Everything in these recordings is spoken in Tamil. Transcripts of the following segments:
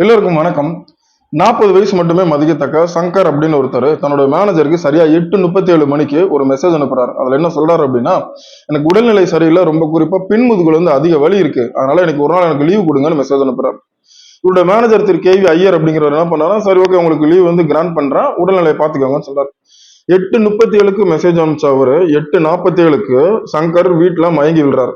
எல்லோருக்கும் வணக்கம். நாற்பது வயசு மட்டுமே மதிக்கத்தக்க சங்கர் அப்படின்னு ஒருத்தர் தன்னோட மேனேஜருக்கு சரியா எட்டு முப்பத்தி ஏழு மணிக்கு ஒரு மெசேஜ் அனுப்புறாரு. அதுல என்ன சொல்றாரு அப்படின்னா எனக்கு உடல்நிலை சரியில்லை ரொம்ப குறிப்பா பின்முதுகுல வந்து அதிக வலி இருக்கு. அதனால எனக்கு ஒரு நாள் எனக்கு லீவ் கொடுங்கன்னு மெசேஜ் அனுப்புறாரு. இவருடைய மேனேஜர் திரு கேவி ஐயர் அப்படிங்கிறவர் என்ன பண்ணாரா சரி ஓகே உங்களுக்கு லீவ் வந்து கிராண்ட் பண்றேன். உடல்நிலையை பாத்துக்கோங்கன்னு சொல்றாரு. எட்டு முப்பத்தி ஏழுக்கு மெசேஜ் அனுப்பிச்ச அவரு எட்டு நாற்பத்தி ஏழுக்கு சங்கர் வீட்டுல மயங்கி விடுறாரு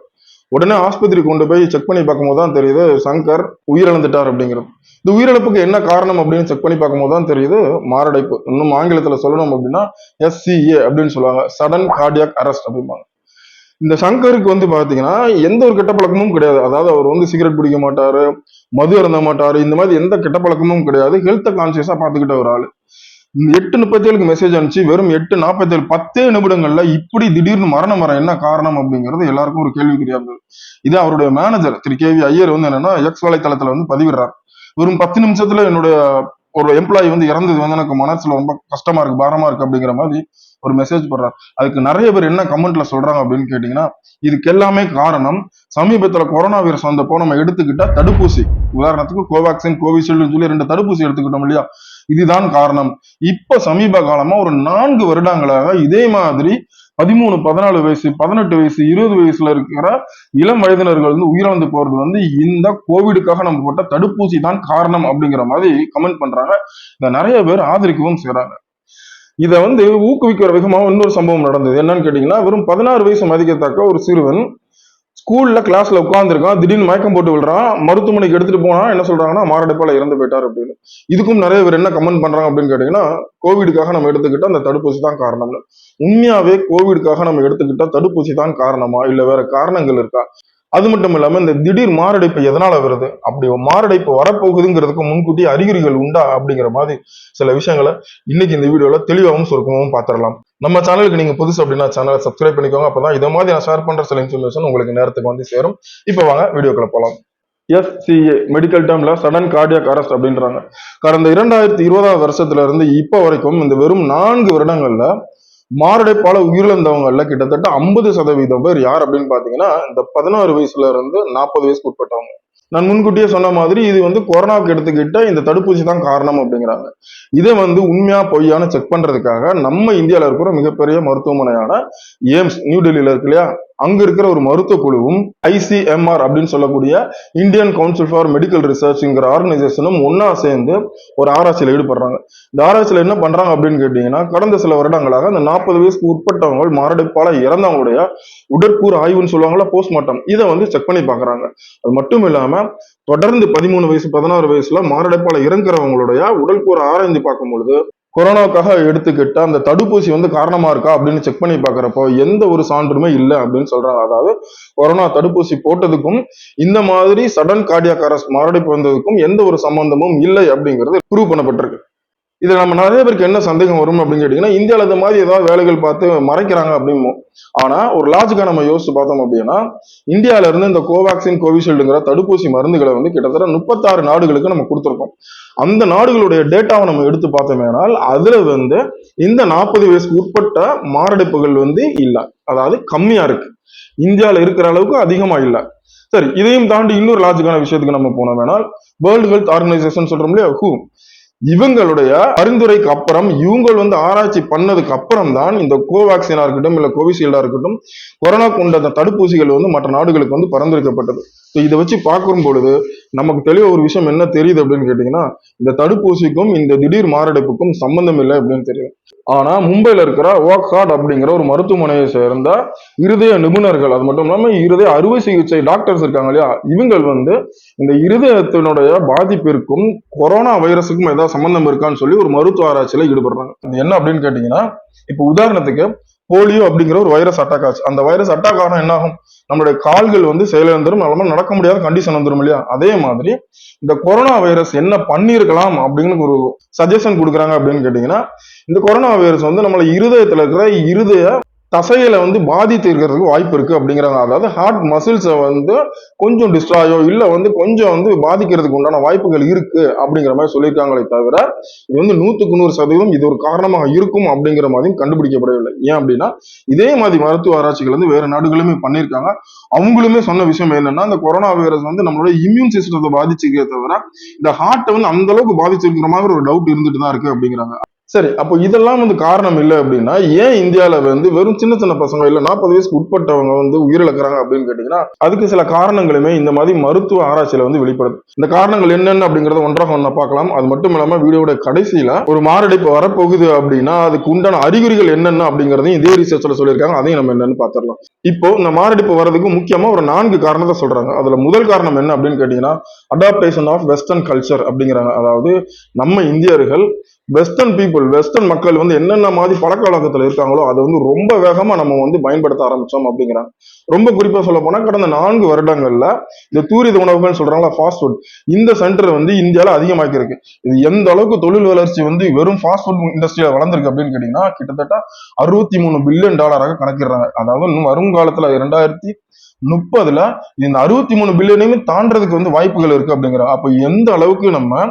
உடனே ஆஸ்பத்திரி கொண்டு போய் செக் பண்ணி பார்க்கும்போது தான் தெரியுது சங்கர் உயிரிழந்துட்டார் அப்படிங்கிறது. இந்த உயிரிழப்புக்கு என்ன காரணம் அப்படின்னு செக் பண்ணி பார்க்கும்போது தான் தெரியுது மாரடைப்பு. இன்னும் ஆங்கிலத்தில் சொல்லணும் அப்படின்னா எஸ்சிஏ அப்படின்னு சொல்லுவாங்க சடன் கார்டியாக் அரெஸ்ட் அப்படிம்பாங்க. இந்த சங்கருக்கு வந்து பார்த்தீங்கன்னா எந்த ஒரு கெட்ட பழக்கமும் கிடையாது. அதாவது அவர் வந்து சிகரெட் பிடிக்க மாட்டாரு மது அருந்த மாட்டாரு இந்த மாதிரி எந்த கெட்ட பழக்கமும் கிடையாது. ஹெல்த்தை கான்சியஸாக பார்த்துக்கிட்ட ஒரு ஆள். எட்டு முப்பத்தி ஏழுக்கு மெசேஜ் அனுப்பிச்சு வெறும் எட்டு நாற்பத்தி ஏழு பத்தே நிமிடங்கள்ல இப்படி திடீர்னு மரணம் வர என்ன காரணம் அப்படிங்கிறது எல்லாருக்கும் ஒரு கேள்விக்குறியா இருந்தது. இது அவருடைய manager Thiru K V Iyer வந்து என்னன்னா எக்ஸ் வலைத்தளத்துல வந்து பதிவிடுறார். வெறும் பத்து நிமிஷத்துல என்னுடைய ஒரு எம்ப்ளாயி வந்து இறந்தது வந்து எனக்கு மனசுல ரொம்ப கஷ்டமா இருக்கு பாரமா இருக்கு அப்படிங்கிற மாதிரி ஒரு மெசேஜ் போடுறாரு. அதுக்கு நிறைய பேர் என்ன கமெண்ட்ல சொல்றாங்க அப்படின்னு கேட்டீங்கன்னா இதுக்கு எல்லாமே காரணம் சமீபத்துல கொரோனா வைரஸ் வந்தப்போ நம்ம எடுத்துக்கிட்ட தடுப்பூசி. உதாரணத்துக்கு கோவேக்சின் கோவிஷீல்டுன்னு சொல்லி ரெண்டு தடுப்பூசி எடுத்துக்கிட்டோம் இல்லையா? இதுதான் காரணம். இப்ப சமீப காலமா ஒரு நான்கு வருடங்களாக இதே மாதிரி பதிமூணு பதினாலு வயசு பதினெட்டு வயசு இருபது வயசுல இருக்கிற இளம் வயதினர்கள் வந்து உயிரிழந்து போறது வந்து இந்த கோவிடுக்காக நம்ம போட்ட தடுப்பூசி தான் காரணம் அப்படிங்கிற மாதிரி கமெண்ட் பண்றாங்க. இதை நிறைய பேர் ஆதரிக்கவும் செய்யறாங்க இதை வந்து ஊக்குவிக்கிற விதமாக இன்னொரு சம்பவம் நடந்தது. என்னன்னு கேட்டீங்கன்னா வெறும் பதினாறு வயசு மதிக்கத்தக்க ஒரு சிறுவன் ஸ்கூல்ல கிளாஸ்ல உட்காந்துருக்கான் திடீர்னு மயக்கம் போட்டு விழுறான் மருத்துவமனைக்கு எடுத்துட்டு போனா என்ன சொல்றாங்கன்னா மாரடைப்பால இறந்து போயிட்டார் அப்படின்னு. இதுக்கும் நிறைய பேர் என்ன கமெண்ட் பண்றாங்க அப்படின்னு கேட்டீங்கன்னா கோவிடுக்காக நம்ம எடுத்துக்கிட்ட அந்த தடுப்பூசி தான் காரணம்னு. உண்மையாவே கோவிடுக்காக நம்ம எடுத்துக்கிட்ட தடுப்பூசி தான் காரணமா? இல்ல வேற காரணங்கள் இருக்கா? அது மட்டும் இல்லாமல் இந்த திடீர் மாரடைப்பு எதனால வருது? அப்படி மாரடைப்பு வரப்போகுதுங்கிறதுக்கு முன்கூட்டி அறிகுறிகள் உண்டா? அப்படிங்கிற மாதிரி சில விஷயங்களை இன்னைக்கு இந்த வீடியோல தெளிவாகவும் சுருக்கமாகவும் பார்த்துடலாம். நம்ம சேனலுக்கு நீங்க புதுசு அப்படின்னா சேனலை சப்ஸ்கிரைப் பண்ணிக்கோங்க. அப்பதான் இதை மாதிரி நான் ஷேர் பண்ற சில இன்ஃபர்மேஷன் உங்களுக்கு நேரத்துக்கு வந்து சேரும். இப்போ வாங்க வீடியோக்களை போகலாம் எஸ்சிஏ மெடிக்கல் டேர்ம்ல சடன் கார்டியாக் அரெஸ்ட் அப்படின்றாங்க. கடந்த இரண்டாயிரத்தி இருபதாவது வருஷத்துல இருந்து இப்போ வரைக்கும் இந்த வெறும் நான்கு வருடங்கள்ல மாரடைப்பால உயிரிழந்தவங்கல்ல கிட்டத்தட்ட ஐம்பது சதவீதம் பேர் யார் அப்படின்னு பாத்தீங்கன்னா இந்த பதினாறு வயசுல இருந்து நாற்பது வயசுக்கு உட்பட்டவங்க. நான் முன்கூட்டியே சொன்ன மாதிரி இது வந்து கொரோனாவுக்கு எடுத்துக்கிட்ட இந்த தடுப்பூசி தான் காரணம் அப்படிங்கிறாங்க. இதை வந்து உண்மையா பொய்யான செக் பண்றதுக்காக நம்ம இந்தியாவில் இருக்கிற மிகப்பெரிய மருத்துவமனையான ஏம்ஸ் நியூ டெல்லியில இருக்கு இல்லையா? அங்க இருக்கிற ஒரு மருத்துவ குழுவும் ஐசிஎம்ஆர் அப்படின்னு சொல்லக்கூடிய இந்தியன் கவுன்சில் ஃபார் மெடிக்கல் ரிசர்ச்ங்கிற ஆர்கனைசேஷனும் ஒன்னா சேர்ந்து ஒரு ஆராய்ச்சியில ஈடுபடுறாங்க. இந்த ஆராய்ச்சியில என்ன பண்றாங்க அப்படின்னு கேட்டீங்கன்னா கடந்த சில வருடங்களாக அந்த நாற்பது வயசுக்கு உட்பட்டவங்க மாரடைப்பால இறந்தவங்களுடைய உடற்கூறு ஆய்வுன்னு சொல்லுவாங்களா போஸ்ட்மார்ட்டம் இதை வந்து செக் பண்ணி பாக்குறாங்க அது மட்டும் இல்லாம தொடர்ந்து பதிமூணு வயசு பதினாறு வயசுல மாரடைப்பால இறங்குறவங்களுடைய உடல்கூறு ஆராய்ந்து பார்க்கும் பொழுது கொரோனாவுக்காக எடுத்துக்கிட்ட அந்த தடுப்பூசி வந்து காரணமா இருக்கா அப்படின்னு செக் பண்ணி பாக்குறப்போ எந்த ஒரு சான்றுமே இல்லை அப்படின்னு சொல்றாங்க. அதாவது கொரோனா தடுப்பூசி போட்டதுக்கும் இந்த மாதிரி சடன் கார்டியாக் மாரடைப்பு வந்ததுக்கும் எந்த ஒரு சம்பந்தமும் இல்லை அப்படிங்கிறது ப்ரூவ் பண்ணப்பட்டிருக்கு. இதில் நம்ம நிறைய பேருக்கு என்ன சந்தேகம் வரும் அப்படின்னு கேட்டிங்கன்னா இந்தியாவில இந்த மாதிரி ஏதாவது வேலைகள் பார்த்து மறைக்கிறாங்க அப்படிமோ ஆனா ஒரு லாஜிக்காக நம்ம யோசிச்சு பார்த்தோம் அப்படின்னா இந்தியாவிலேருந்து இந்த கோவேக்சின் கோவிஷீல்டுங்கிற தடுப்பூசி மருந்துகளை வந்து கிட்டத்தட்ட முப்பத்தாறு நாடுகளுக்கு நம்ம கொடுத்துருக்கோம். அந்த நாடுகளுடைய டேட்டாவை நம்ம எடுத்து பார்த்தோமேனால் அதுல வந்து இந்த நாற்பது வயசுக்கு உட்பட்ட மாரடைப்புகள் வந்து இல்லை. அதாவது கம்மியா இருக்கு. இந்தியாவில் இருக்கிற அளவுக்கு அதிகமா இல்லை. சரி இதையும் தாண்டி இன்னொரு லாஜிக்கான விஷயத்துக்கு நம்ம போனோம் வேணால் வேர்ல்டு ஹெல்த் ஆர்கனைசேஷன் சொல்றோம் இல்லையா? ஹூ இவங்களுடைய பரிந்துரைக்கு அப்புறம் இவங்க வந்து ஆராய்ச்சி பண்ணதுக்கு அப்புறம் தான் இந்த கோவேக்சினா இருக்கட்டும் இல்ல கோவிஷீல்டா இருக்கட்டும் கொரோனா கொண்ட அந்த தடுப்பூசிகள் வந்து மற்ற நாடுகளுக்கு வந்து பரிந்துரைக்கப்பட்டது. ஸோ இதை வச்சு பார்க்கும் பொழுது நமக்கு தெளிவ ஒரு விஷயம் என்ன தெரியுது அப்படின்னு கேட்டீங்கன்னா இந்த தடுப்பூசிக்கும் இந்த திடீர் மாரடைப்புக்கும் சம்பந்தம் இல்லை அப்படின்னு தெரியும். ஆனா மும்பையில் இருக்கிற ஓக்ஹாட் அப்படிங்கிற ஒரு மருத்துவமனையை சேர்ந்த இருதய நிபுணர்கள் அது மட்டும் இல்லாமல் இருதய அறுவை சிகிச்சை டாக்டர்ஸ் இருக்காங்க இல்லையா? இவங்கள் வந்து இந்த இருதயத்தினுடைய பாதிப்பிற்கும் கொரோனா வைரஸுக்கும் ஏதாவது சம்பந்தம் இருக்கான்னு சொல்லி ஒரு மருத்துவ ஆராய்ச்சியில ஈடுபடுறாங்க. அது என்ன அப்படின்னு கேட்டீங்கன்னா இப்போ உதாரணத்துக்கு போலியோ அப்படிங்கிற ஒரு வைரஸ் அட்டாக் ஆச்சு. அந்த வைரஸ் அட்டாக் ஆனா என்ன ஆகும் நம்மளுடைய கால்கள் வந்து செயலிழந்துரும் நம்ம நடக்க முடியாத கண்டிஷன் வந்துடும் இல்லையா? அதே மாதிரி இந்த கொரோனா வைரஸ் என்ன பண்ணியிருக்கலாம் அப்படின்னு ஒரு சஜஷன் கொடுக்குறாங்க அப்படின்னு கேட்டீங்கன்னா இந்த கொரோனா வைரஸ் வந்து நம்மளை இருதயத்துல இருக்கிற இருதய தசையில வந்து பாதித்து இருக்கிறதுக்கு வாய்ப்பு இருக்கு அப்படிங்கிறாங்க அதாவது ஹார்ட் மசில்ஸை வந்து கொஞ்சம் டிஸ்ட்ராயோ இல்லை வந்து கொஞ்சம் வந்து பாதிக்கிறதுக்கு உண்டான வாய்ப்புகள் இருக்கு அப்படிங்கிற மாதிரி சொல்லியிருக்காங்களே தவிர இது வந்து நூத்துக்கு நூறு சதவீதம் இது ஒரு காரணமாக இருக்கும் அப்படிங்கிற மாதிரியும் கண்டுபிடிக்கப்படவில்லை. ஏன் அப்படின்னா இதே மாதிரி மருத்துவ ஆராய்ச்சிகள் வந்து வேற நாடுகளுமே பண்ணியிருக்காங்க. அவங்களுமே சொன்ன விஷயம் என்னன்னா இந்த கொரோனா வைரஸ் வந்து நம்மளோட இம்யூன் சிஸ்டத்தை பாதிச்சுக்கே தவிர இந்த ஹார்ட்டை வந்து அந்த அளவுக்கு பாதிச்சிருக்கிற மாதிரி ஒரு டவுட் இருந்துட்டு தான் இருக்கு அப்படிங்கிறாங்க. சரி அப்போ இதெல்லாம் வந்து காரணம் இல்லை அப்படின்னா ஏன் இந்தியாவில் வந்து வெறும் சின்ன சின்ன பசங்க இல்லை நாற்பது வயசுக்கு உட்பட்டவங்க வந்து உயிரிழக்கிறாங்க அப்படின்னு கேட்டீங்கன்னா அதுக்கு சில காரணங்களுமே இந்த மாதிரி மருத்துவ ஆராய்ச்சியில் வந்து வெளிப்படுது. இந்த காரணங்கள் என்னென்ன அப்படிங்கிறத ஒன்றாக ஒன்றா பார்க்கலாம். அது மட்டும் இல்லாமல் வீடியோட கடைசியில ஒரு மாரடைப்பு வரப்போகுது அப்படின்னா அதுக்கு உண்டான அறிகுறிகள் என்னென்ன அப்படிங்கறதையும் இதே ரிசர்ச்சில் சொல்லியிருக்காங்க. அதையும் நம்ம என்னன்னு பார்த்துடலாம். இப்போ இந்த மாரடைப்பு வர்றதுக்கு முக்கியமாக ஒரு நான்கு காரணத்தை சொல்கிறாங்க அதில் முதல் காரணம் என்ன அப்படின்னு கேட்டிங்கன்னா அடாப்டேஷன் ஆஃப் வெஸ்டர்ன் கல்ச்சர் அப்படிங்கிறாங்க. அதாவது நம்ம இந்தியர்கள் வெஸ்டர்ன் பீப்புள் வெஸ்டர்ன் மக்கள் வந்து என்னென்ன மாதிரி பழக்க வழக்கத்தில் இருக்காங்களோ அதை வந்து ரொம்ப வேகமாக நம்ம வந்து பயன்படுத்த ஆரம்பித்தோம் அப்படிங்கிறாங்க. ரொம்ப குறிப்பாக சொல்ல போனால் கடந்த நான்கு வருடங்களில் இந்த தூரித உணவுகள் சொல்கிறாங்களா ஃபாஸ்ட் ஃபுட் இந்த சென்டர் வந்து இந்தியாவில் அதிகமாக்கிருக்கு இது எந்த அளவுக்கு தொழில் வளர்ச்சி வந்து வெறும் ஃபாஸ்ட் ஃபுட் இண்டஸ்ட்ரியில் வளர்ந்துருக்கு அப்படின்னு கேட்டிங்கன்னா கிட்டத்தட்ட அறுபத்தி மூணு பில்லியன் டாலராக கணக்கிடுறாங்க. அதாவது இன்னும் வருங்காலத்தில் இரண்டாயிரத்தி முப்பதுல இந்த அறுபத்தி மூணு பில்லியனையுமே தாண்டதுக்கு வந்து வாய்ப்புகள் இருக்கு அப்படிங்கிற அப்ப எந்த அளவுக்கு நம்ம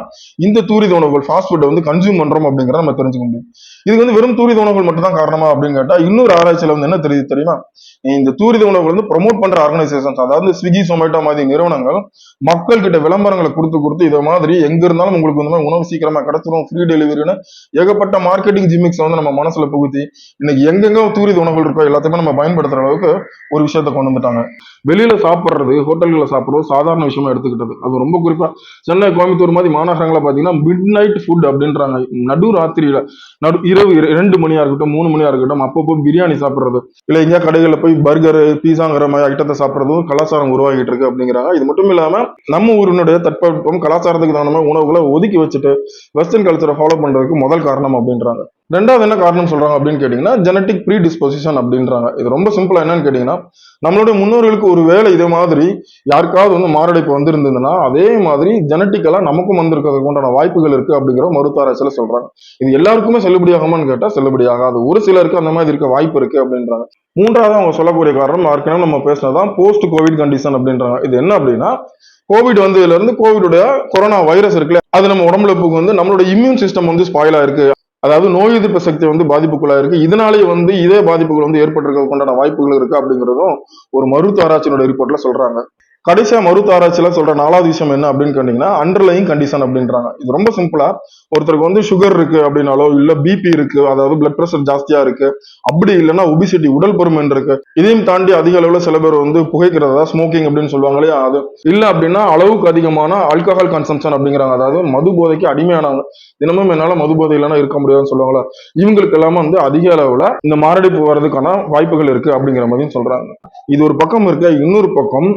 இந்த தூரித உணவுகள் ஃபாஸ்ட் ஃபுட்டை வந்து கன்சியூம் பண்றோம் அப்படிங்கிறத நம்ம தெரிஞ்சுக்க முடியும். இதுக்கு வந்து வெறும் தூரித உணவுகள் மட்டும் தான் காரணமா அப்படின்னு கேட்டா இன்னொரு ஆராய்ச்சியில வந்து என்ன தெரியுது தெரியுமா? இந்த தூரித உணவுகள் வந்து ப்ரொமோட் பண்ற ஆர்கனைசேஷன்ஸ் அதாவது ஸ்விக்கி சொமேட்டோ மாதிரி நிறுவனங்கள் மக்கள் கிட்ட விளம்பரங்களை கொடுத்து கொடுத்து இதை மாதிரி எங்க இருந்தாலும் உங்களுக்கு வந்து உணவு சீக்கிரமா கிடைச்சிரும் ஃப்ரீ டெலிவரின்னு ஏகப்பட்ட மார்க்கெட்டிங் ஜிமிக்ஸ் வந்து நம்ம மனசுல புகுத்தி இன்னைக்கு எங்கெங்க தூரித உணவுகள் இருக்கோ எல்லாத்தையுமே நம்ம பயன்படுத்துற அளவுக்கு ஒரு விஷயத்த கொண்டு வந்துட்டாங்க. வெளியில சாப்பிடுறது ஹோட்டல்களில் சாப்பிடுறது சாதாரண விஷயமா எடுத்துக்கிட்டது. அது ரொம்ப குறிப்பா சென்னை கோயம்புத்தூர் மாதிரி மாநகரங்களை பாத்தீங்கன்னா மிட் நைட் ஃபுட் அப்படின்றாங்க. நடு ராத்திரியில. நடு இரவு ரெண்டு மணியா இருக்கட்டும் மூணு மணியா இருக்கட்டும் அப்பப்போ பிரியாணி சாப்பிட்றது. இல்ல எங்கேயா கடைகளில் போய் பர்கர் பீஸாங்கிற மாதிரி ஐட்டத்தை சாப்பிட்றதும் கலாச்சாரம் உருவாகிட்டு இருக்கு அப்படிங்கிறாங்க. இது மட்டும் இல்லாம நம்ம ஊரினுடைய தட்பவெப்பம் கலாச்சாரத்துக்கு தகுந்த மாதிரி உணவுகளை ஒதுக்கி வச்சுட்டு வெஸ்டர்ன் கல்ச்சரை ஃபாலோ பண்றதுக்கு முதல் காரணம் அப்படின்றாங்க. ரெண்டாவது என்ன காரணம் சொல்றாங்க அப்படின்னு கேட்டீங்கன்னா ஜெனட்டிக் ப்ரீ டிஸ்பொசிஷன் அப்படின்றாங்க. இது ரொம்ப சிம்பிளா என்னன்னு கேட்டீங்கன்னா நம்மளுடைய முன்னோர்களுக்கு ஒரு வேலை இதே மாதிரி யாருக்காவது வந்து மாரடைப்பு வந்திருந்ததுன்னா அதே மாதிரி ஜெனட்டிக்கலா நமக்கும் வந்திருக்கிறதுக்கு உண்டான வாய்ப்புகள் இருக்கு அப்படிங்கிற மருத்துவ ஆராய்ச்சியில சொல்றாங்க. இது எல்லாருக்குமே செல்லுபடியாக செல்லுபடியாகுமான்னு கேட்டா செல்லுபடியாகாது ஒரு சிலருக்கு அந்த மாதிரி இருக்க வாய்ப்பு இருக்கு அப்படின்றாங்க. மூன்றாவது அவங்க சொல்லக்கூடிய காரணம் ஏற்கனவே நம்ம பேசினதான் போஸ்ட் கோவிட் கண்டிஷன் அப்படின்றாங்க. இது என்ன அப்படின்னா கோவிட் வந்ததுல இருந்து கோவிடுடைய கொரோனா வைரஸ் இருக்குல்ல அது நம்ம உடம்புல வந்து நம்மளோட இம்யூன் சிஸ்டம் வந்து ஸ்பாயில் ஆயிருக்கு. அதாவது நோய் எதிர்ப்பு சக்தி வந்து பாதிப்புக்குள்ளா இருக்கு இதனாலேயே வந்து இதே பாதிப்புகள் வந்து ஏற்பட்டிருக்கிறதுக்கு உண்டான வாய்ப்புகள் இருக்கு அப்படிங்கிறதும் ஒரு மருத்துவ ஆராய்ச்சியோட ரிப்போர்ட்ல சொல்றாங்க. கடைசியா மருத்துவ ஆராய்ச்சியில சொல்ற நாலாவது விஷயம் என்ன அப்படின்னு கேட்டீங்கன்னா அண்டர்லைங் கண்டிஷன் அப்படின்றாங்க. இது ரொம்ப சிம்பிளா ஒருத்தருக்கு வந்து சுகர் இருக்கு அப்படின்னாலோ இல்ல பிபி இருக்கு அதாவது பிளட் ப்ரெஷர் ஜாஸ்தியா இருக்கு அப்படி இல்லைன்னா ஒபிசிட்டி உடல் பருமன் இருக்கு. இதையும் தாண்டி அதிக அளவுல சில பேர் வந்து புகைக்கிறதா ஸ்மோக்கிங் அப்படின்னு சொல்லுவாங்க இல்லையா அது. இல்ல அப்படின்னா அளவுக்கு அதிகமான ஆல்கஹால் கன்சம்ஷன் அப்படிங்கிறாங்க. அதாவது மது போதைக்கு அடிமையானவங்க. தினமும் என்னால மது போதை இல்லைன்னா இருக்க முடியாதுன்னு சொல்லுவாங்களா இவங்களுக்கு எல்லாமே வந்து அதிக அளவுல இந்த மாரடைப்பு வர்றதுக்கான வாய்ப்புகள் இருக்கு அப்படிங்கிற மாதிரியும் சொல்றாங்க. இது ஒரு பக்கம் இருக்க இன்னொரு பக்கம்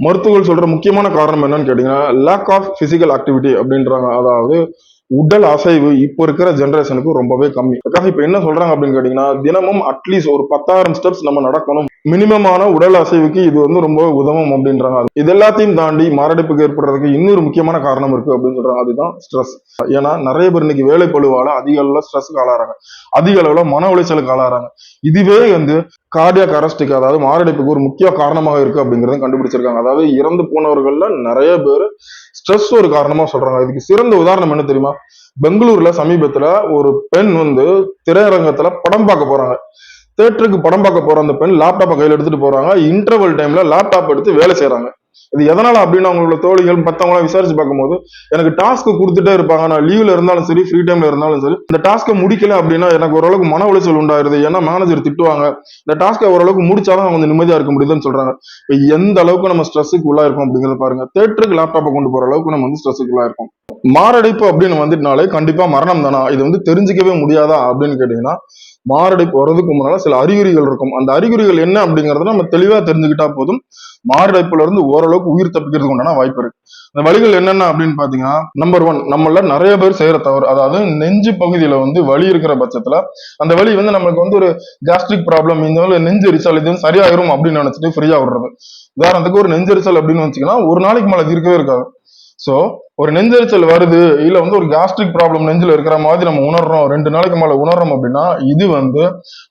மருத்துவர்கள் சொல்ற முக்கியமான காரணம் என்னன்னு கேட்டீங்கன்னா லேக் ஆஃப் பிசிக்கல் ஆக்டிவிட்டி அப்படின்றாங்க. அதாவது உடல் அசைவு இப்போ இருக்கிற ஜெனரேஷனுக்கு ரொம்பவே கம்மி. அதுக்காக இப்ப என்ன சொல்றாங்க அப்படின்னு கேட்டீங்கன்னா தினமும் அட்லீஸ்ட் ஒரு பத்தாயிரம் ஸ்டெப்ஸ் நம்ம நடக்கணும். மினிமமான உடல் அசைவுக்கு இது வந்து ரொம்ப உதவும் அப்படின்றாங்க. இது எல்லாத்தையும் தாண்டி மாரடைப்புக்கு ஏற்படுறதுக்கு இன்னொரு முக்கியமான காரணம் இருக்கு அப்படின்னு சொல்றாங்க. அதுதான் ஸ்ட்ரெஸ் ஏன்னா நிறைய பேர் இன்னைக்கு வேலை பழுவால அதிக அளவுல ஸ்ட்ரெஸ்க்கு ஆளாறாங்க. அதிக அளவுல மன உளைச்சலுக்கு ஆளாறாங்க. இதுவே வந்து கார்டியாக் அரெஸ்டுக்கு அதாவது மாரடைப்புக்கு ஒரு முக்கிய காரணமாக இருக்கு அப்படிங்கறத கண்டுபிடிச்சிருக்காங்க. அதாவது இறந்து போனவர்கள்ல நிறைய பேர் ஸ்ட்ரெஸ் ஒரு காரணமா சொல்றாங்க. இதுக்கு சிறந்த உதாரணம் என்ன தெரியுமா? பெங்களூர்ல சமீபத்துல ஒரு பெண் வந்து திரையரங்கத்துல படம் பார்க்க போறாங்க. தேட்டருக்கு படம் பார்க்க போற அந்த பெண் லேப்டாப்பை கையில் எடுத்துட்டு போறாங்க. இன்டர்வல் டைம்ல லேப்டாப் எடுத்து வேலை செய்யறாங்க இது எதனால அப்படின்னு அவங்களோட தோழிகள் மத்தவங்களாம் விசாரிச்சு பார்க்கும்போது எனக்கு டாஸ்க் கொடுத்துட்டே இருப்பாங்க. நான் லீவ்ல இருந்தாலும் சரி ஃப்ரீ டைம்ல இருந்தாலும் சரி இந்த டாஸ்க்கை முடிக்கல அப்படின்னா எனக்கு ஓரளவுக்கு மன உளைச்சல் உண்டாயிருது. ஏன்னா மேனேஜர் திட்டுவாங்க. இந்த டாஸ்க்கை ஓரளவுக்கு முடிச்சாதான் அவங்க நிம்மதியா இருக்க முடியுதுன்னு சொல்றாங்க. எந்த அளவுக்கு நம்ம ஸ்ட்ரெஸ்ஸுக்கு உள்ளா இருக்கோம் அப்படிங்கறத பாருங்க. தேட்டருக்கு லேப்டாப்பை கொண்டு போற அளவுக்கு நம்ம வந்து ஸ்ட்ரெஸ்ஸுக்கு உள்ளா மாரடைப்பு அப்படின்னு வந்துட்டுனாலே கண்டிப்பா மரணம் தானா இது வந்து தெரிஞ்சுக்கவே முடியாதா அப்படின்னு கேட்டீங்கன்னா மாரடைப்பு வர்றதுக்கு முன்னால சில அறிகுறிகள் இருக்கும். அந்த அறிகுறிகள் என்ன அப்படிங்கறத நம்ம தெளிவா தெரிஞ்சுக்கிட்டா போதும். மாரடைப்புல இருந்து ஓரளவுக்கு உயிர் தப்பிக்கிறதுக்கு உண்டான வாய்ப்பு இருக்கு. அந்த வழிகள் என்னென்ன அப்படின்னு பாத்தீங்கன்னா நம்பர் ஒன் நம்மள நிறைய பேர் செய்யற தவறு. அதாவது நெஞ்சு பகுதியில வந்து வலி இருக்கிற பட்சத்துல அந்த வலி வந்து நமக்கு வந்து ஒரு கேஸ்ட்ரிக் ப்ராப்ளம் இந்த மாதிரி நெஞ்சு எரிச்சல் இது சரியாயிரும் அப்படின்னு நினைச்சிட்டு ஃப்ரீயா விடுறது. உதாரணத்துக்கு ஒரு நெஞ்செரிச்சல் அப்படின்னு வச்சுக்கன்னா ஒரு நாளைக்கு மேல இருக்கவே இருக்காது. சோ ஒரு நெஞ்செரிச்சல் வருது இல்ல வந்து ஒரு கேஸ்ட்ரிக் ப்ராப்ளம் நெஞ்சில் இருக்கிற மாதிரி நம்ம உணர்றோம் ரெண்டு நாளைக்கு மேல உணர்றோம் அப்படின்னா இது வந்து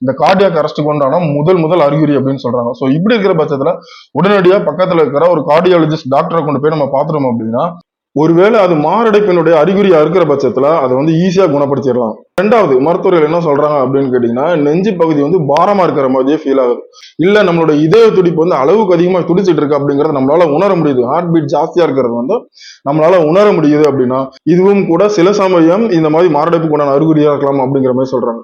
இந்த கார்டியாக் அரெஸ்ட்டுக்கு உண்டான முதல் முதல் அறிகுறி அப்படின்னு சொல்றாங்க. ஸோ இப்படி இருக்கிற பட்சத்துல உடனடியா பக்கத்துல இருக்கிற ஒரு கார்டியாலஜிஸ்ட் டாக்டரை கொண்டு போய் நம்ம பார்த்துட்டோம் அப்படின்னா ஒருவேளை அது மாரடைப்பினுடைய அறிகுறியா இருக்கிற பட்சத்துல அதை வந்து ஈஸியா குணப்படுத்திடலாம். ரெண்டாவது மருத்துவர்கள் என்ன சொல்றாங்க அப்படின்னு கேட்டீங்கன்னா நெஞ்சு பகுதி வந்து பாரமா இருக்கிற மாதிரியே ஃபீல் ஆகுது. இல்ல நம்மளோட இதய துடிப்பு வந்து அளவுக்கு அதிகமா துடிச்சிட்டு இருக்கு அப்படிங்கறத நம்மளால உணர முடியுது. ஹார்ட் பீட் ஜாஸ்தியா இருக்கிறது வந்து நம்மளால உணர முடியுது அப்படின்னா இதுவும் கூட சில சமயம் இந்த மாதிரி மாரடைப்புக்குண்டான அறிகுறியா இருக்கலாம் அப்படிங்கிற மாதிரி சொல்றாங்க.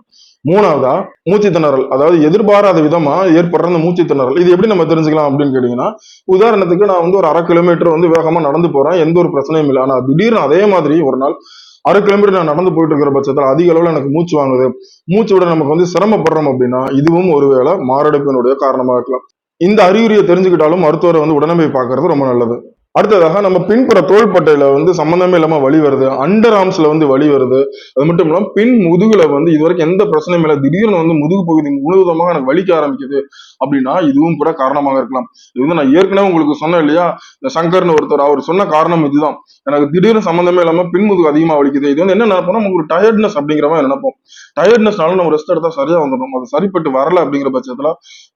மூணாவதா? மூச்சு திணறல். அதாவது எதிர்பாராத விதமா ஏற்படுற அந்த மூச்சு திணறல். இது எப்படி நம்ம தெரிஞ்சுக்கலாம் அப்படின்னு கேட்டீங்கன்னா உதாரணத்துக்கு நான் வந்து ஒரு அரை கிலோமீட்டர் வந்து வேகமா நடந்து போறேன். எந்த ஒரு பிரச்சனையும் இல்லை. ஆனா திடீர்னு அதே மாதிரி ஒரு நாள் அரை கிலோமீட்டர் நான் நடந்து போயிட்டு இருக்கிற பட்சத்தில் அதிக அளவில் எனக்கு மூச்சு வாங்குது. மூச்சு விட நமக்கு வந்து சிரமப்படுறோம் அப்படின்னா இதுவும் ஒருவேளை மாரடைப்பினுடைய காரணமாக இருக்கலாம். இந்த அறிகுறியை தெரிஞ்சுக்கிட்டாலும் மருத்துவரை வந்து உடனே போய் பார்க்கறது ரொம்ப நல்லது. அடுத்ததாக நம்ம பின்புற தோள்பட்டையில வந்து சம்பந்தமே இல்லாம வலி வருது அண்டர் ஆர்ம்ஸ்ல வந்து வலி வருது. அது மட்டும் இல்லாம பின் முதுகுல வந்து இதுவரைக்கும் எந்த பிரச்சனையும் இல்லை. திடீர்னு வந்து முதுகு பகுதி முழுவதமாக எனக்கு வலிக்க ஆரம்பிக்குது அப்படின்னா இதுவும் கூட காரணமாக இருக்கலாம். இது வந்து நான் ஏற்கனவே உங்களுக்கு சொன்னேன் இல்லையா? இந்த சங்கர்னு ஒருத்தர் அவர் சொன்ன காரணம் இதுதான். எனக்கு திடீர்னு சம்பந்தமே இல்லாம பின்முதுகு அதிகமா வலிக்குது. இது வந்து என்ன நினைப்போம் நமக்கு ஒரு டயர்ட்னஸ் அப்படிங்கிற மாதிரி நினைப்போம். டயர்ட்னஸ்னால நம்ம ரெஸ்ட் எடுத்தா சரியா வந்துடும். அது சரிப்பட்டு வரல அப்படிங்கிற பட்சத்துல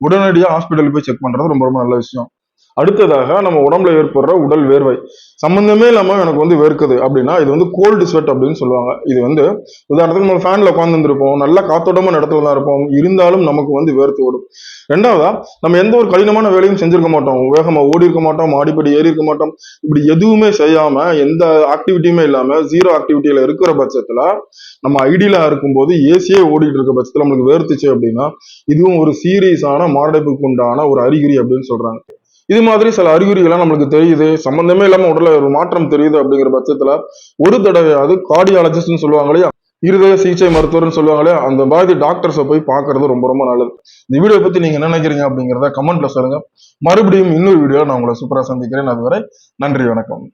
உடனடியாக ஹாஸ்பிட்டல் போய் செக் பண்றது ரொம்ப ரொம்ப நல்ல விஷயம். அடுத்ததாக நம்ம உடம்புல ஏற்படுற உடல் வேர்வை. சம்மந்தமே இல்லாமல் எனக்கு வந்து வேர்க்குது அப்படின்னா இது வந்து கோல்டு ஸ்வெட் அப்படின்னு சொல்லுவாங்க. இது வந்து உதாரணத்துக்கு நம்ம ஃபேன்ல உட்காந்துருப்போம் நல்ல காத்தோட்டமான இடத்துல தான் இருப்போம். இருந்தாலும் நமக்கு வந்து வேர்த்து ஓடும். ரெண்டாவதா நம்ம எந்த ஒரு கடினமான வேலையும் செஞ்சிருக்க மாட்டோம். வேகமா ஓடி இருக்க மாட்டோம். மாடிப்படி ஏறி இருக்க மாட்டோம். இப்படி எதுவுமே செய்யாம எந்த ஆக்டிவிட்டியுமே இல்லாம ஜீரோ ஆக்டிவிட்டியில இருக்கிற பட்சத்துல நம்ம ஐடியில இருக்கும்போது ஏசியே ஓடிட்டு இருக்க பட்சத்துல நம்மளுக்கு வேர்த்துச்சு அப்படின்னா இதுவும் ஒரு சீரியஸான மாரடைப்புக்கு உண்டான ஒரு அறிகுறி அப்படின்னு சொல்றாங்க. இது மாதிரி சில அறிகுறிகள்லாம் நம்மளுக்கு தெரியுது. சம்பந்தமே இல்லாம உடல ஒரு மாற்றம் தெரியுது அப்படிங்கிற பட்சத்துல ஒரு தடவையாவது கார்டியாலஜிஸ்ட்னு சொல்லுவாங்க இல்லையா? இருதய சிகிச்சை மருத்துவர்னு சொல்லுவாங்களே அந்த மாதிரி டாக்டர்ஸை போய் பார்க்கறது ரொம்ப ரொம்ப நல்லது. இந்த வீடியோ பத்தி நீங்க என்ன நினைக்கிறீங்க அப்படிங்கிறத கமெண்ட்ல சொல்லுங்க. மறுபடியும் இன்னொரு வீடியோ நான் உங்களை சூப்பரா சந்திக்கிறேன். அதுவரை நன்றி வணக்கம்.